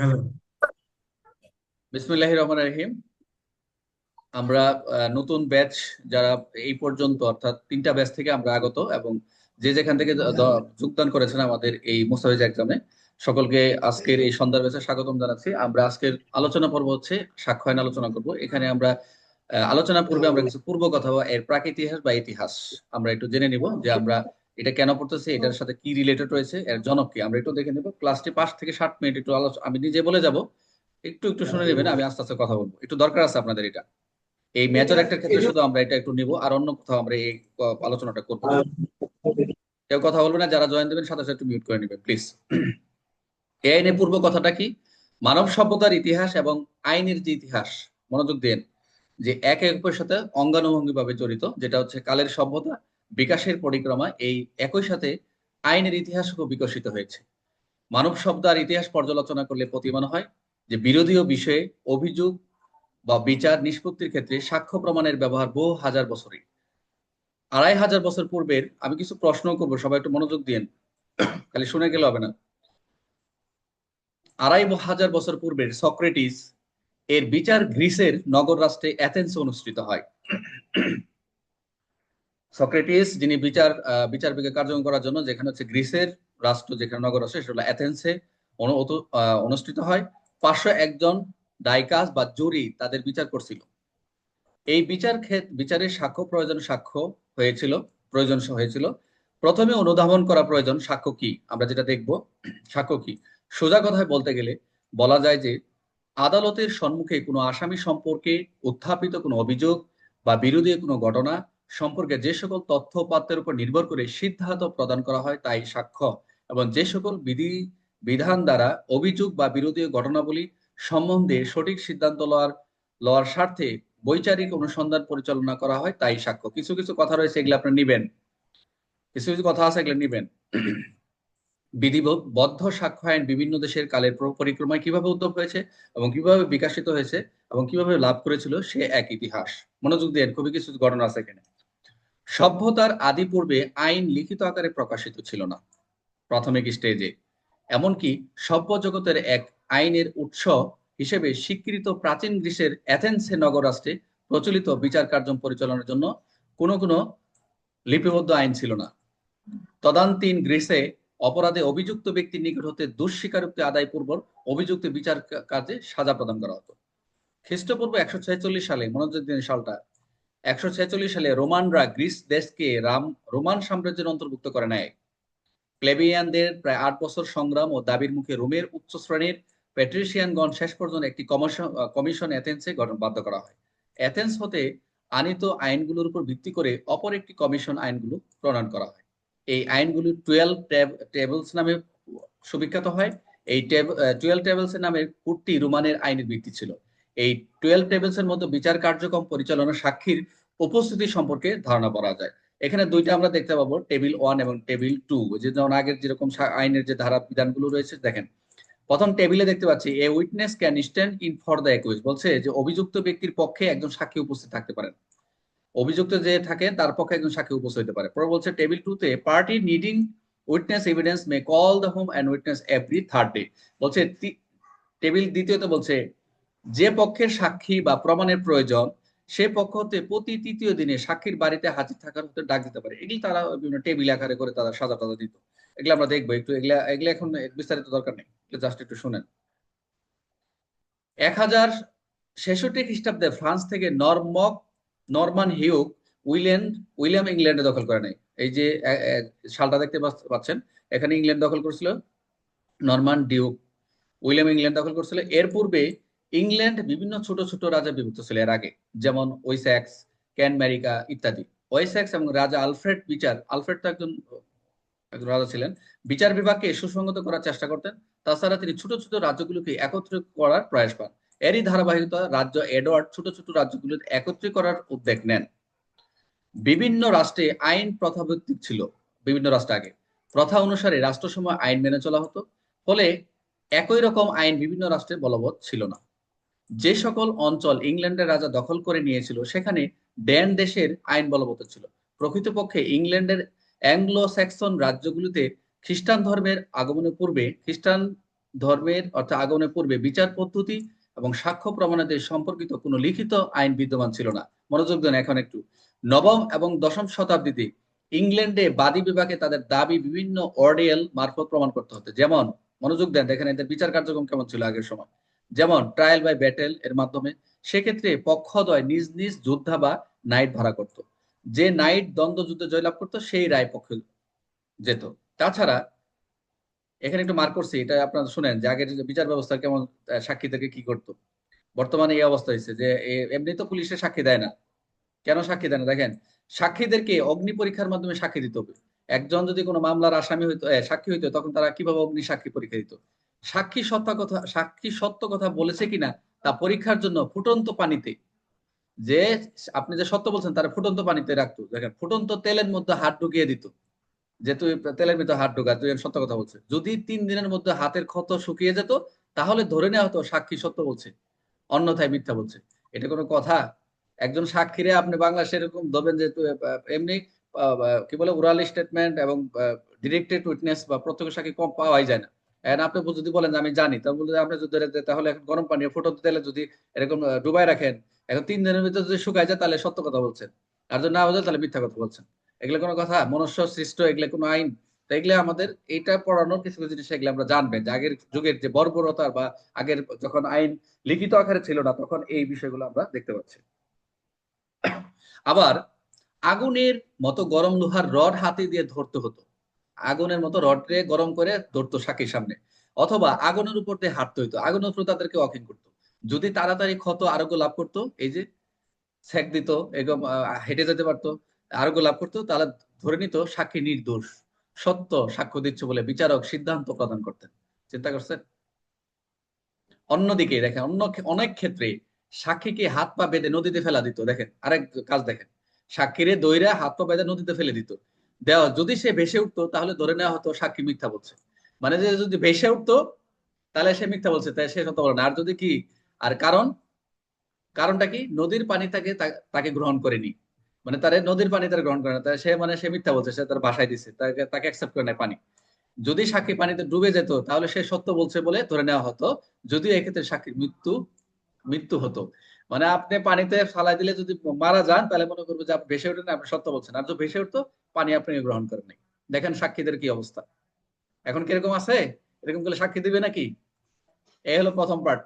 দেখা যাবে। বিসমিল্লাহির রহমানির রহিম। আমরা নতুন ব্যাচ যারা এই পর্যন্ত, অর্থাৎ তিনটা ব্যাচ থেকে আমরা আগত এবং যে যেখান থেকে যোগদান করেছেন আমাদের এই মুস্তাফিজ এক্সামে সকলকে আজকের এই সন্ধ্যার ব্যাচে স্বাগতম জানাচ্ছি। আমরা আজকের আলোচনা পর্ব হচ্ছে সাক্ষ্য আলোচনা করব। এখানে আমরা আলোচনা পূর্বে আমরা কিছু পূর্ব কথা বা এর প্রাক ইতিহাস বা ইতিহাস আমরা একটু জেনে নিব যে আমরা এটা কেন পড়তেছে? এটার সাথে কি রিলেটেড রয়েছে? এর জনক কি আমরা একটু দেখে নেব। ক্লাসটি পাঁচ থেকে ষাট মিনিট একটু আলোচনা আমি নিজে বলে যাব। একটু একটু শুনে নেবেন আমি আস্তে আস্তে কথা বলব। একটু দরকার আছে আপনাদের এটা। এই মেজর একটা ক্ষেত্রে শুধু আমরা এটা একটু নিব আর অন্য কোথাও আমরা এই আলোচনাটা করব। কেউ কথা বলবে না যারা জয়েন দেবেন সাথে সাথে একটু মিউট করে নেবেন প্লিজ এই আইনের পূর্ব কথাটা কি? মানব সভ্যতার ইতিহাস এবং আইনের যে ইতিহাস মনোযোগ দেন যে এক একের সাথে অঙ্গানুভঙ্গি ভাবে জড়িত যেটা হচ্ছে কালের সভ্যতা বিকাশের পরিক্রমা এই একই সাথে আইনের ইতিহাসও বিকশিত হয়েছে। মানব শব্দ আর ইতিহাস পর্যালোচনা করলে প্রতিমান হয় যে বিরোধীয় বিষয়ে অভিযোগ বা বিচার নিষ্পত্তির ক্ষেত্রে সাক্ষ্য প্রমাণের ব্যবহার বহু হাজার বছরই আড়াই হাজার বছর পূর্বের আমি কিছু প্রশ্ন করব, সবাই একটু মনোযোগ দিন খালি শুনে গেলে হবে না। আড়াই হাজার বছর পূর্বের সক্রেটিস এর বিচার গ্রিসের নগর রাষ্ট্রে অ্যাথেন্সে অনুষ্ঠিত হয়। সক্রেটিস, যিনি বিচার বিচার বিজ্ঞান কার্যক্রম করার জন্য যেখানে হচ্ছে গ্রিসের রাষ্ট্র, যেখানে নগর রাষ্ট্র, সেটা হলো অ্যাথেন্সে অনুষ্ঠিত হয়। পাঁচশো একজন ডাইকাস বা জুরি তাদের বিচার করছিল। এই বিচার ক্ষেত বিচারের সাক্ষ্য প্রয়োজন সাক্ষ্য হয়েছিল, প্রয়োজন হয়েছিল। প্রথমে অনুধাবন করা প্রয়োজন, সাক্ষ্য কি? আমরা যেটা দেখব, সাক্ষ্য কি? সোজা কথায় বলতে গেলে বলা যায় যে আদালতের সম্মুখে কোনো আসামি সম্পর্কে উত্থাপিত কোনো অভিযোগ বা বিরোধী কোনো ঘটনা সম্পর্কে যে সকল তথ্য উপাত্তের উপর নির্ভর করে সিদ্ধান্ত প্রদান করা হয় তাই সাক্ষ্য। এবং যে সকল বিধি, বিধান দ্বারা অভিযোগ বা বিরোধী ঘটনাবলী সম্বন্ধে সঠিক সিদ্ধান্ত লওয়ার লওয়ার স্বার্থে বৈচারিক অনুসন্ধান পরিচালনা করা হয় তাই সাক্ষ্য। কিছু কিছু কথা রয়েছে এগুলো আপনি নিবেন। কিছু কিছু কথা আছে এগুলো নিবেন। বিধিবদ্ধ সাক্ষ্য আইন বিভিন্ন দেশের কালের পরিক্রমায় কীভাবে উদ্যোগ হয়েছে এবং কীভাবে বিকাশিত হয়েছে এবং কীভাবে লাভ করেছিল সে এক ইতিহাস। মনোযোগ দিয়ে খুবই কিছু ঘটনা আছে এখানে। সভ্যতার আদি পূর্বে আইন লিখিত আকারে প্রকাশিত ছিল না। প্রাথমিক স্টেজে। এমনকি সভ্য জগতের এক আইনের উৎস হিসেবে স্বীকৃত প্রাচীন গ্রীসের অ্যাথেন্সে নগর রাষ্ট্রে প্রচলিত বিচার কার্য পরিচালনার জন্য কোনো কোনো লিপিবদ্ধ আইন ছিল না। তদান্তীন গ্রীসে অপরাধে অভিযুক্ত ব্যক্তির নিকট হতে দুঃস্বীকারোক্তি আদায় পূর্বক অভিযুক্ত বিচার কাজে সাজা প্রদান করা হতো। খ্রিস্টপূর্ব একশো ছেচল্লিশ সালে মনোযোগ সালটা একশো ছেচল্লিশ সালে রোমানরা গ্রিস দেশকে রাম, রোমান সাম্রাজ্যের অন্তর্ভুক্ত করে নেয়। প্লেবিয়ানদের প্রায় আট বছর সংগ্রাম ও দাবির মুখে রোমের উচ্চ শ্রেণির প্যাট্রিশিয়ানগণ শেষ পর্যন্ত একটি কমিশন এথেন্সে গঠন, বাধ্য করা হয়। এথেন্স হতে আনিত আইনগুলোর উপর ভিত্তি করে অপর একটি কমিশন আইনগুলো প্রণয়ন করা হয়। এই আইনগুলো টুয়েলভ টেবলস নামে সুবিখ্যাত হয়। এই টুয়েলভ টেবলস নামে কুটটি রোমানের আইনের ভিত্তি ছিল। এই টুয়েলভ টেবলস এর মধ্যে বিচার কার্যক্রম পরিচালনা সাক্ষীর উপস্থিতি সম্পর্কে ধারণা করা যায়। এখানে দুইটা আমরা দেখতে পাবো টেবিল ওয়ান এবং টেবিল টু যে যেমন আগের যেরকম আইনের যে ধারা বিধানগুলো রয়েছে, দেখেন। প্রথম টেবিলে দেখতে পাচ্ছি a witness can stand in for the accused বলছে যে অভিযুক্ত ব্যক্তির পক্ষে একজন সাক্ষী উপস্থিত থাকতে পারেন। অভিযুক্ত যে থাকে তার পক্ষে একজন সাক্ষী উপস্থিত হতে পারে। পরে বলছে টেবিল টু তে party needing witness evidence may call the home and witness every third day বলছে টেবিল দ্বিতীয়তে বলছে যে পক্ষের সাক্ষী বা প্রমাণের প্রয়োজন, সে পক্ষ হতে প্রতি তৃতীয় দিনে সাক্ষীর বাড়িতে হাজির থাকার হতে ডাক দিতে পারে। এগুলি তারা বিভিন্ন টেবিল আকারে করে তারা সাজা টাজা দিত। এগুলো আমরা দেখব একটু, এগুলা, এগুলো এখন বিস্তারিত দরকার নেই। জাস্ট একটু শুনেন। এক হাজার ছেষট্টি খ্রিস্টাব্দে ফ্রান্স থেকে নরমক, নরমান হিউক, উইলেন, উইলিয়াম ইংল্যান্ডে দখল করে নেয়। এই যে সালটা দেখতে পাচ্ছেন? এখানে ইংল্যান্ড দখল করেছিল নরমান ডিউক। উইলিয়াম ইংল্যান্ড দখল করেছিল। এর পূর্বে ইংল্যান্ড বিভিন্ন ছোট ছোট রাজা বিভক্ত ছিল এর আগে, যেমন ওয়েস্যাক্স ক্যানমেরিকা ইত্যাদি। ওয়েস্যাক্স এবং রাজা আলফ্রেড বিচার, আলফ্রেড তো একজন একজন রাজা ছিলেন, বিচার বিভাগকে সুসংগত করার চেষ্টা করতেন। তাছাড়া তিনি ছোট ছোট রাজ্যগুলোকে একত্রিত করার প্রয়াস পান এরই ধারাবাহিকতা রাজ্য এডওয়ার্ড ছোট ছোট রাজ্যগুলো একত্রিত করার উদ্যোগ নেন। বিভিন্ন রাষ্ট্রে আইন প্রথাভিত্তিক ছিল, বিভিন্ন রাষ্ট্র আগে। প্রথা অনুসারে রাষ্ট্রসমূহ আইন মেনে চলা হতো, ফলে একই রকম আইন বিভিন্ন রাষ্ট্রে বলবৎ ছিল না। যে সকল অঞ্চল ইংল্যান্ডের রাজা দখল করে নিয়েছিল, সেখানে ড্যান দেশের আইন বলবৎ ছিল। প্রকৃতপক্ষে ইংল্যান্ডের অ্যাংলো স্যাক্সন রাজ্যগুলিতে খ্রিস্টান ধর্মের আগমনের পূর্বে, খ্রিস্টান ধর্মের অর্থাৎ আগমনের পূর্বে বিচার পদ্ধতি এবং সাক্ষ্য প্রমাণাদের সম্পর্কিত কোনো লিখিত আইন বিদ্যমান ছিল না। মনোযোগ দেন এখন একটু। নবম এবং দশম শতাব্দীতে ইংল্যান্ডে বাদী বিভাগে তাদের দাবি বিভিন্ন অর্ডিয়াল মারফত প্রমাণ করতে হতো। যেমন, মনোযোগ দেন, দেখেন এদের বিচার কার্যক্রম কেমন ছিল আগের সময়। যেমন ট্রায়াল বাই ব্যাটেল এর মাধ্যমে, সেক্ষেত্রে পক্ষদ্বয় নিজ নিজ যোদ্ধা বা নাইট ভাড়া করত। যে নাইট দ্বন্দ্ব যুদ্ধে জয়লাভ করতো, সেই রায় পক্ষে যেত। তাছাড়া, এখানে একটু মার্ক করছি, এটা আপনারা শুনেন যে আগের বিচার ব্যবস্থা কেমন সাক্ষীদেরকে কি করতো। বর্তমানে এই অবস্থা হয়েছে যে এমনি তো পুলিশে সাক্ষী দেয় না। কেন সাক্ষী দেয় না? দেখেন, সাক্ষীদেরকে অগ্নি পরীক্ষার মাধ্যমে সাক্ষী দিতে হবে। একজন যদি কোনো মামলার আসামি হইতো সাক্ষী হইতো, তখন তারা কীভাবে অগ্নি সাক্ষী পরীক্ষা দিত? সাক্ষী সত্য কথা, সাক্ষী সত্য কথা বলেছে কিনা তা পরীক্ষার জন্য ফুটন্ত পানিতে। যে আপনি যে সত্য বলছেন, তারা ফুটন্ত পানিতে রাখতো। দেখেন, ফুটন্ত তেলের মধ্যে হাত ঢুকিয়ে দিত। যে তুই তেলের ভিতরে হাত ঢোকা তুই সত্য কথা বলছে যদি তিন দিনের মধ্যে হাতের ক্ষত শুকিয়ে যেত, তাহলে ধরে নেওয়া হতো সাক্ষী সত্য বলছে। অন্যথায় মিথ্যা বলছে। এটা কোনো কথা? একজন সাক্ষীরে আপনি বাংলা সেরকম ধরবেন যে এমনি কি বলে ওরাল স্টেটমেন্ট এবং ডিরেক্টেড উইটনেস বা প্রত্যক্ষ সাক্ষী কম পাওয়াই যায় না। আপনি যদি বলেন যে আমি জানি তাহলে আপনি যদি তাহলে এখন গরম পানি ফুটন্ত তেলে যদি এরকম ডুবাই রাখেন, এখন তিন দিনের ভিতরে যদি শুকায় যায় তাহলে সত্য কথা বলছেন। আর যদি না বোঝে তাহলে মিথ্যা কথা বলছেন। এগুলো কোনো কথা, মনুষ্য, সৃষ্ট, এগুলো কোনো আইন। এগুলো আমাদের এইটা পড়ানোর কিছু কিছু জিনিস এগুলো আমরা জানবেন যে আগের যুগের যে বর্বরতা বা আগের যখন আইন লিখিত আকারে ছিল না, তখন এই বিষয়গুলো আমরা দেখতে পাচ্ছি। আবার আগুনের মতো গরম লোহার রড হাতে দিয়ে ধরতে হতো। আগুনের মতো রডে গরম করে ধরতো সাক্ষীর সামনে। অথবা আগুনের উপর দিয়ে হাঁটতে হইতো। আগুনের উপর তাদেরকে অখিন করতো। যদি তাড়াতাড়ি ক্ষত, আরোগ্য লাভ করতো, এই যে সেক দিত, এরকম হেঁটে যেতে পারতো, আরোগ্য লাভ করতো, তাহলে ধরে নিত সাক্ষী নির্দোষ। সত্য সাক্ষ্য দিচ্ছে বলে বিচারক সিদ্ধান্ত প্রদান করতেন। চিন্তা করছেন? অন্যদিকে দেখেন, অন্য অনেক ক্ষেত্রে সাক্ষীকে হাত পা বেঁধে নদীতে ফেলা দিত। দেখেন, আরেক কাজ দেখেন। সাক্ষীরে দইরা হাত পা বেঁধে নদীতে ফেলে দিত। দেওয়া, যদি সে ভেসে উঠতো, তাহলে ধরে নেওয়া হতো সাক্ষী মিথ্যা বলছে। মানে যে যদি ভেসে উঠতো, তাহলে সে মিথ্যা বলছে, তাই সে সত্য বলে না। আর যদি কি, আর কারণ? কারণটা কি? নদীর পানি তাকে তাকে গ্রহণ করেনি। মানে তার নদীর পানি তার গ্রহণ করে না। সে মানে সে মিথ্যা বলছে, সে তার বাসায় দিচ্ছে তাকে তাকে অ্যাকসেপ্ট করে নেয় পানি। যদি সাক্ষী পানিতে ডুবে যেত, তাহলে সে সত্য বলছে বলে ধরে নেওয়া হতো। যদিও এক্ষেত্রে সাক্ষীর মৃত্যু মৃত্যু হতো। মানে আপনি পানিতে ফালাই দিলে যদি মারা যান, তাহলে মনে করব যে ভেসে উঠেন, আপনি সত্য বলছেন। আর যদি ভেসে উঠতো, পানি আপনি গ্রহণ করেন নাই। দেখেন সাক্ষীদের কি অবস্থা। এখন কীরকম আছে? এরকম করলে সাক্ষী দিবে নাকি? এই হলো প্রথম পার্ট